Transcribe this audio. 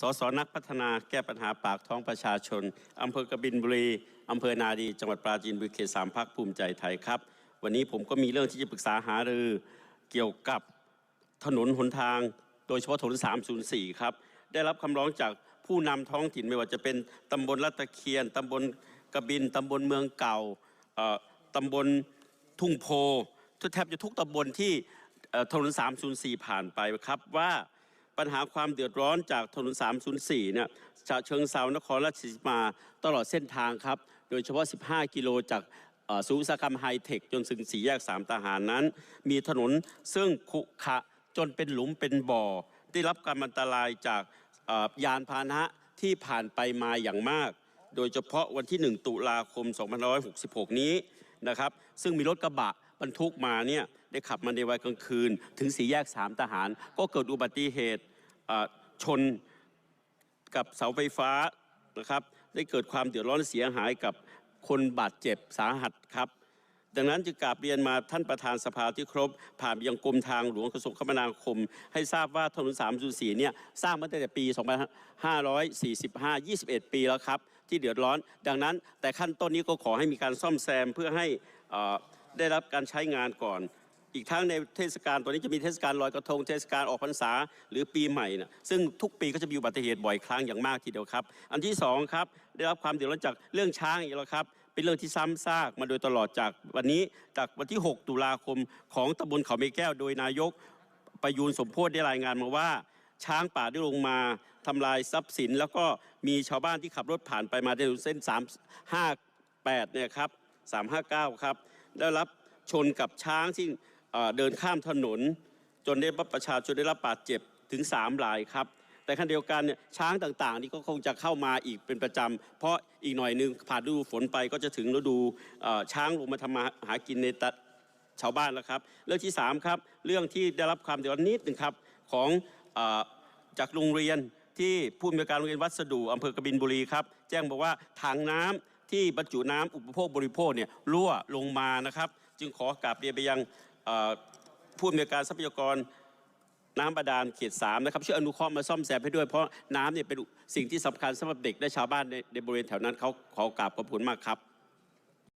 สสนักพัฒนาแก้ปัญหาปากท้องประชาชน อำเภอกบินบุรี อำเภอนาดี จังหวัดปราจีนบุรีเขตสามพักภูมิใจไทยครับ วันนี้ผมก็มีเรื่องที่จะปรึกษาหารือเกี่ยวกับถนนหนทาง โดยเฉพาะถนน 304 ครับ ได้รับคำร้องจากผู้นำท้องถิ่นไม่ว่าจะเป็นตำบลรัตตะเคียนตำบลกระบินตำบลเมืองเก่าตำบลทุ่งโพทุแทบจะทุกตำบลที่ถนน 304 ผ่านไปครับว่า ปัญหาความเดือดร้อนจากถนน 304 เนี่ยจากเชิงเซานครราชสีมาตลอดเส้นทางครับ โดยเฉพาะ 15 กิโลจากศูนย์อุตสาหกรรมไฮเทค จนถึงสี่แยกสามทหารนั้น มีถนนซึ่งขุขะจนเป็นหลุมเป็นบ่อ ได้รับการอันตรายจากยานพาหนะที่ผ่านไปมาอย่างมาก โดยเฉพาะวันที่ 1 ตุลาคม 2566 นี้นะครับ ซึ่งมีรถกระบะบรรทุกมาเนี่ย ได้ขับมาในวัยกลางคืน ถึงสี่แยกสามทหาร ก็เกิดอุบัติเหตุชนกับเสาไฟฟ้านะครับ ได้เกิดความเดือดร้อนเสียหายกับคนบาดเจ็บสาหัสครับ ดังนั้นจึงกราบเรียนมาท่านประธานสภาที่ครบ ผ่านยังกรมทางหลวงกระทรวงคมนาคม ให้ทราบว่าถนน304เนี่ยสร้างมาตั้งแต่ปี 2545 21 ปีแล้วครับ ที่เดือดร้อน ดังนั้นแต่ขั้นต้นนี้ก็ขอให้มีการซ่อมแซมเพื่อให้ได้รับการใช้งานก่อน อีกทั้งในเทศกาลตัวนี้จะมีเทศกาลลอยกระทงเทศกาลออกพรรษาหรือปีใหม่นะซึ่งทุกปีก็จะมีอุบัติเหตุบ่อยครั้งอย่างมากทีเดียวครับ อันที่สองครับได้รับความเดือดร้อนจากเรื่องช้างอีกแล้วครับเป็นเรื่องที่ซ้ำซากมาโดยตลอดจากวันนี้จากวันที่ 6 ตุลาคมของตำบลเขาเมแก้วโดยนายกประยูนสมโพธได้รายงานมาว่า ช้างป่าได้ลงมาทำลายทรัพย์สิน แล้วก็มีชาวบ้านที่ขับรถผ่านไปมาในเส้น 358เนี่ยครับ359 ครับ ได้รับชนกับช้างที่ เดินข้ามถนน จนได้รับประชาชนได้รับบาดเจ็บถึง3รายครับ แต่ขณะเดียวกันเนี่ยช้างต่างๆ นี่ก็คงจะเข้ามาอีกเป็นประจำ เพราะอีกหน่อยนึงผ่านฤดูฝนไปก็จะถึงฤดูช้างลงมาทำมาหากินในตะชาวบ้านแล้วครับ เรื่องที่3ครับเรื่องที่ได้รับความเดือดร้อนนิดหนึ่งครับของอจากโรงเรียนที่ผู้อำนวยการโรงเรียนวัสดุอำเภอกบินบุรีครับ แจ้งบอกว่าถังน้ำที่บรรจุน้ำอุปโภคบริโภคเนี่ยรั่วลงมานะครับ จึงขอกราบเรียนไปยัง ผู้อำนวยการทรัพยากรน้ำบาดาลเขตสามนะครับช่วยอนุเคราะห์มาซ่อมแซมให้ด้วยเพราะน้ำเนี่ยเป็นสิ่งที่สำคัญสำหรับเด็กและชาวบ้านในในบริเวณแถวนั้นเขาขอกราบขอบคุณมากครับ